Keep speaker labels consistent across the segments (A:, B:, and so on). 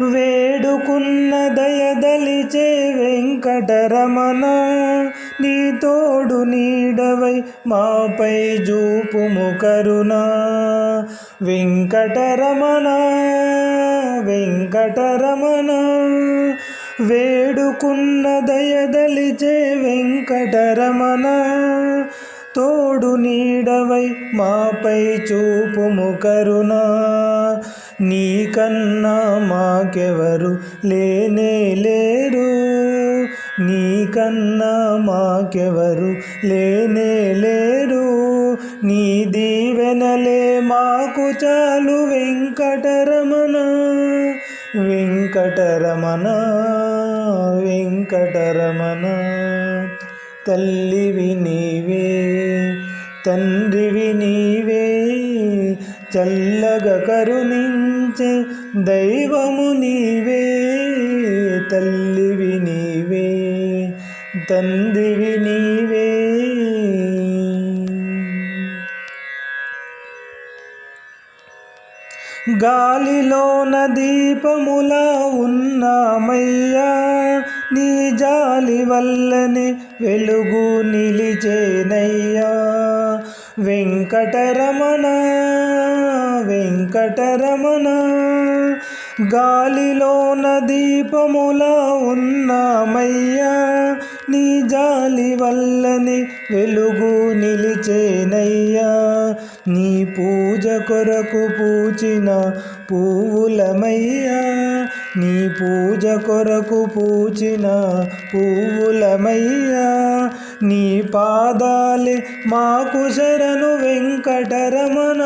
A: వేడుకున్న దయదలిచే వెంకటరమణ నీ తోడు నీడవై మాపై జూపుము కరుణ. వెంకటరమణ వెంకటరమణ వేడుకున్న దయదలిచే వెంకటరమణ తోడు నీడవై మాపై చూపుము కరుణ. నీకన్నా మాకెవరు లేనే లేరు. నీకన్నా మాకెవరు లేనే లేరు. నీ దీవెనలే మాకు చాలు వెంకటరమణ. వెంకటరమణ వెంకటరమణ. తల్లివి నీవే తండ్రివి నీ చల్లగా కరుణించే దైవము నీవే తల్లివి నీవే తందివి నీవే. గాలిలోన దీపములా ఉన్నామయ్యా నీ జాలి వల్లనే వెలుగు నిలిచేనయ్యా. వెంకటరమణ వెంకటరమణ. గాలిలోన దీపములా ఉన్నామయ్యా. నీ జాలి వల్లని వెలుగు నిలిచేనయ్యా. నీ పూజ కొరకు పూచిన పువ్వులమయ్యా. నీ పూజ కొరకు పూచిన పువ్వులమయ్యా. నీ పాదాలే మాకు శరణు వెంకటరమణ.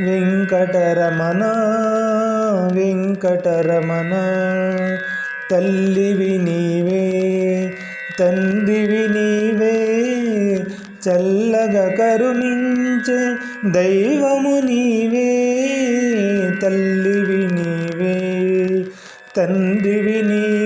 A: వెంకటరమణ వెంకటరమణ తల్లివి నీవే తండ్రివి నీవే చల్లగా కరుణించే దైవము నీవే తల్లివి నీవే తండ్రివి నీవే.